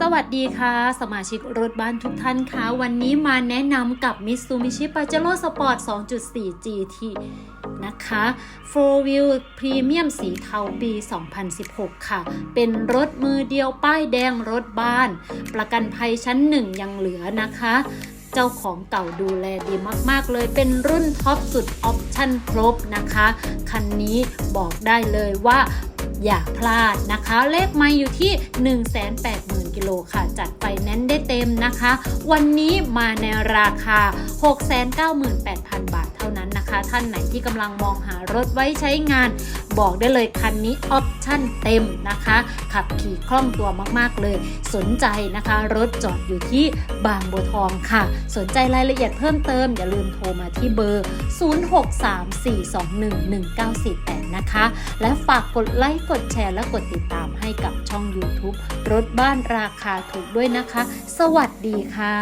สวัสดีค่ะ สมาชิกรถบ้านทุกท่านค่ะวันนี้มาแนะนำกับ Mitsubishi Pajero Sport 2.4 GT นะคะ4 Wheel Premium สีเทาปี 2016 ค่ะ เป็นรถมือเดียวป้ายแดงรถบ้าน ประกันภัยชั้นหนึ่งยังเหลือนะคะ เจ้าของเก่าดูแลดีมากๆ เลยเป็นรุ่นท็อปสุดออปชั่นครบนะคะ คันนี้บอกได้เลยว่า อย่าพลาดนะคะ เลขไม่อยู่ที่ 180,000 กิโลค่ะ จัดไปแน่นได้เต็มนะคะ วันนี้มาในราคา 698,000 บาทเท่านั้นนะคะ ท่านไหนที่กำลังมองหารถไว้ใช้งาน บอกได้เลยคันนี้ออปชั่นเต็มนะคะ ขับขี่คล่องตัวมาก ๆ เลย สนใจนะคะ รถจอดอยู่ที่บางบัวทองค่ะ สนใจรายละเอียดเพิ่มเติม อย่าลืมโทรมาที่เบอร์ 0634211948 นะคะ และฝากกดไลค์กดแชร์และกดติดตามให้กับช่อง YouTube รถบ้านราคาถูกด้วยนะคะ สวัสดีค่ะ